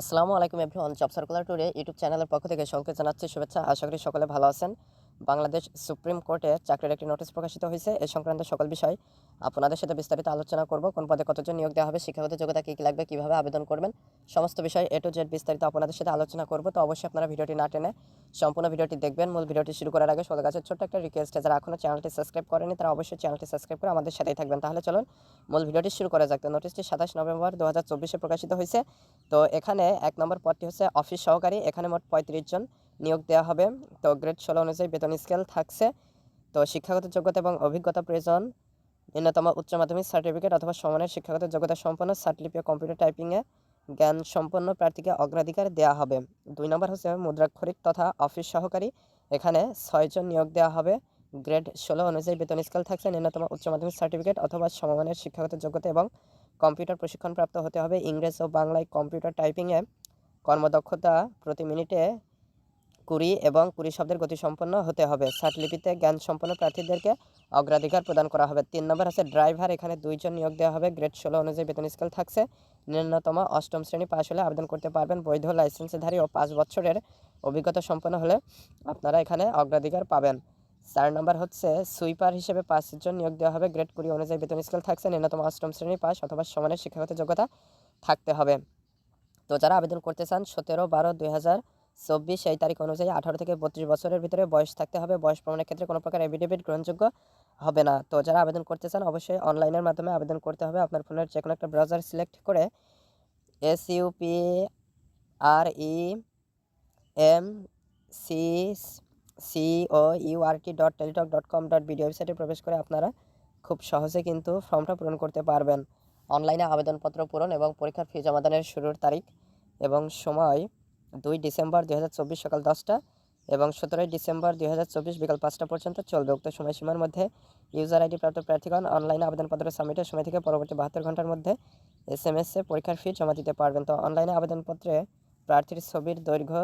আসসালামু আলাইকুম everyone, job circular টুরে ইউটিউব চ্যানেলের পক্ষ থেকে সকলকে জানাচ্ছি শুভেচ্ছা। আশা করি সকলে ভালো আছেন। বাংলাদেশ সুপ্রিম কোর্টে চাকরির একটি নোটিশ প্রকাশিত হয়েছে। এ সংক্রান্ত সকল বিষয় আপনাদের সাথে বিস্তারিত আলোচনা করব। কোন পদে কতজন নিয়োগ দেওয়া হবে, শিক্ষাগত যোগ্যতা কী কী লাগবে, কীভাবে আবেদন করবেন, সমস্ত বিষয় এ টু জেড বিস্তারিত আপনাদের সাথে আলোচনা করব। তো অবশ্যই আপনারা ভিডিওটি না টেনে সম্পূর্ণ ভিডিওটি দেখবেন। মূল ভিডিওটি শুরু করার আগে সবার কাছে ছোট্ট একটা রিকোয়েস্ট যারা এখনও চ্যানেলটি সাবস্ক্রাইব করেনি, তারা অবশ্যই চ্যানেলটি সাবস্ক্রাইব করে আমাদের সাথেই থাকবেন। তাহলে চলুন মূল ভিডিওটি শুরু করা যাক। তো নোটিশটি সাতাশ নভেম্বর দু হাজার চব্বিশে প্রকাশিত হয়েছে। তো এখানে এক নম্বর পদটি হচ্ছে অফিস সহকারী। এখানে মোট পঁয়ত্রিশ জন নিয়োগ দেওয়া হবে। তো গ্রেড ষোলো অনুযায়ী বেতন স্কেল থাকছে। তো শিক্ষাগত যোগ্যতা এবং অভিজ্ঞতা প্রয়োজন। ন্যূনতম উচ্চ মাধ্যমিক সার্টিফিকেট অথবা সমানের শিক্ষাগত যোগ্যতা সম্পন্ন সার্টিফিকেট কম্পিউটার টাইপিংয়ে জ্ঞান সম্পন্ন প্রার্থীকে অগ্রাধিকার দেওয়া হবে। দুই নম্বর হচ্ছে মুদ্রাক্ষরিক তথা অফিস সহকারী। এখানে ছয়জন নিয়োগ দেওয়া হবে। গ্রেড ষোলো অনুযায়ী বেতন স্কেল থাকছে। ন্যূনতম উচ্চ মাধ্যমিক সার্টিফিকেট অথবা সমমানের শিক্ষাগত যোগ্যতা এবং কম্পিউটার প্রশিক্ষণপ্রাপ্ত হতে হবে। ইংরেজ ও বাংলায় কম্পিউটার টাইপিংয়ে কর্মদক্ষতা প্রতি মিনিটে কুড়ি এবং কুড়ি শব্দের গতিসম্পন্ন হতে হবে। সার্টলিপিতে জ্ঞান সম্পন্ন প্রার্থীদেরকে অগ্রাধিকার প্রদান করা হবে। তিন নম্বর আছে ড্রাইভার। এখানে দুইজন নিয়োগ দেওয়া হবে। গ্রেড ষোলো অনুযায়ী বেতন স্কেল থাকছে। ন্যূনতম অষ্টম শ্রেণি পাশ হলে আবেদন করতে পারবেন। বৈধ লাইসেন্সধারী ও পাঁচ বছরের অভিজ্ঞতা সম্পন্ন হলে আপনারা এখানে অগ্রাধিকার পাবেন। চার নম্বর হচ্ছে সুইপার হিসেবে পাঁচজন নিয়োগ দেওয়া হবে। গ্রেড কুড়ি অনুযায়ী বেতন স্কেল থাকছে। ন্যূনতম অষ্টম শ্রেণি পাস অথবা সমানের শিক্ষাগত যোগ্যতা থাকতে হবে। তো যারা আবেদন করতে চান, সতেরো বারো দুই হাজার চব্বিশ, এই তারিখ অনুযায়ী আঠারো থেকে বত্রিশ বছরের ভিতরে বয়স থাকতে হবে। বয়স প্রমাণের ক্ষেত্রে কোনো প্রকার এভিডেভিট গ্রহণযোগ্য হবে না। তো যারা আবেদন করতে চান, অবশ্যই অনলাইনের মাধ্যমে আবেদন করতে হবে। আপনার ফোনের যে কোনো একটা ব্রাউজার সিলেক্ট করে S U P R E M C C O U R T dot Teletalk dot com dot B D ওয়েবসাইটে প্রবেশ করে আপনারা খুব সহজে কিন্তু ফর্মটা পূরণ করতে পারবেন। অনলাইনে আবেদনপত্র পূরণ এবং পরীক্ষার ফি জমাদানের শুরুর তারিখ এবং সময় দুই ডিসেম্বর দু হাজার চব্বিশ সকাল দশটা এবং সতেরোই ডিসেম্বর দুই হাজার চব্বিশ বিকাল পাঁচটা পর্যন্ত চলবে। উক্ত সময়সীমার মধ্যে ইউজার আইডি প্রাপ্ত প্রার্থীগণ অনলাইনে আবেদনপত্র সাবমিটের সময় থেকে পরবর্তী বাহাত্তর ঘণ্টার মধ্যে এস এম এসে পরীক্ষার ফি জমা দিতে পারবেন। তো অনলাইনে আবেদনপত্রে প্রার্থীর ছবির দৈর্ঘ্য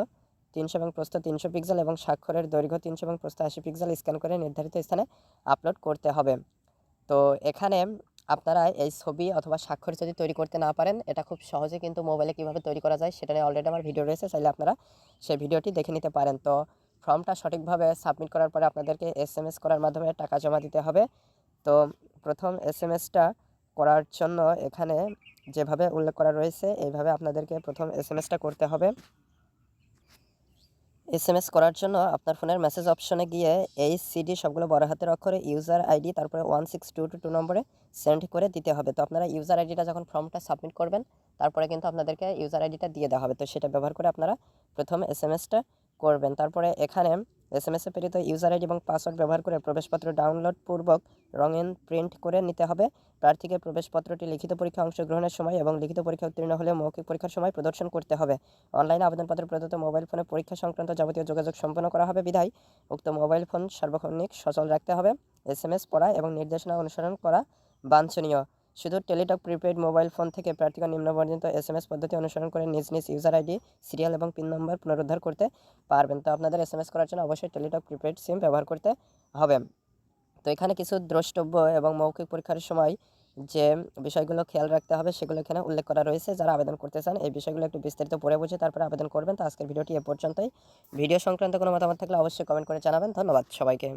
তিনশো এবং প্রস্থ তিনশো পিক্সেল এবং স্বাক্ষরের দৈর্ঘ্য তিনশো এবং প্রস্থ আশি পিক্সেল স্ক্যান করে নির্ধারিত স্থানে আপলোড করতে হবে। তো এখানে আপনারা এই ছবি অথবা স্বাক্ষর যদি তৈরি করতে না পারেন, এটা খুব সহজে কিন্তু মোবাইলে কীভাবে তৈরি করা যায় সেটা নিয়ে অলরেডি আমার ভিডিও রয়েছে, চাইলে আপনারা সেই ভিডিওটি দেখে নিতে পারেন। তো ফর্মটা সঠিকভাবে সাবমিট করার পরে আপনাদেরকে এস এম এস করার মাধ্যমে টাকা জমা দিতে হবে। তো প্রথম এস এম এসটা করার জন্য এখানে যেভাবে উল্লেখ করা রয়েছে, এইভাবে আপনাদেরকে প্রথম এস এম এসটা করতে হবে। এস এম এস করার জন্য আপনার ফোনের মেসেজ অপশনে গিয়ে এই সিডি সবগুলো বড় হাতের অক্ষরে ইউজার আইডি তারপরে one six two two two নম্বরে সেন্ড করে দিতে হবে। তো আপনারা ইউজার আইডিটা যখন ফর্মটা সাবমিট করবেন, তারপরে কিন্তু আপনাদেরকে ইউজার আইডিটা দিয়ে দেওয়া হবে। তো সেটা ব্যবহার করে আপনারা প্রথম এস এম এসটা করবেন। তারপরে এখানে এস এম এসে প্রেরিত ইউজার আইডি এবং পাসওয়ার্ড ব্যবহার করে প্রবেশপত্র ডাউনলোড পূর্বক রঙিন প্রিন্ট করে নিতে হবে। প্রার্থীকে প্রবেশপত্রটি লিখিত পরীক্ষা অংশগ্রহণের সময় এবং লিখিত পরীক্ষা উত্তীর্ণ হলে মৌখিক পরীক্ষার সময় প্রদর্শন করতে হবে। অনলাইনে আবেদনপত্র প্রদত্ত মোবাইল ফোনে পরীক্ষা সংক্রান্ত যাবতীয় যোগাযোগ সম্পন্ন করা হবে বিধায়। উক্ত মোবাইল ফোন সার্বক্ষণিক সচল রাখতে হবে। এস এম এস পড়া এবং নির্দেশনা অনুসরণ করা বাঞ্ছনীয়। শুধু টেলিটক প্রিপেড মোবাইল ফোন থেকে প্রার্থীগণ নিম্ন পর্যন্ত এস এম এস পদ্ধতি অনুসরণ করে নিজ নিজ ইউজার আইডি, সিরিয়াল এবং পিন নম্বর পুনরুদ্ধার করতে পারবেন। তো আপনাদের এস এম এস করার জন্য অবশ্যই টেলিটক প্রিপেড সিম ব্যবহার করতে হবে। তো এখানে কিছু দ্রষ্টব্য এবং মৌখিক পরীক্ষার সময় যে বিষয়গুলো খেয়াল রাখতে হবে সেগুলো এখানে উল্লেখ করা রয়েছে। যারা আবেদন করতে চান এই বিষয়গুলো একটু বিস্তারিত পড়ে বুঝে তারপরে আবেদন করবেন। তো আজকের ভিডিওটি এ পর্যন্তই। ভিডিও সংক্রান্ত কোনো মতামত থাকলে অবশ্যই কমেন্ট করে জানাবেন। ধন্যবাদ সবাইকে।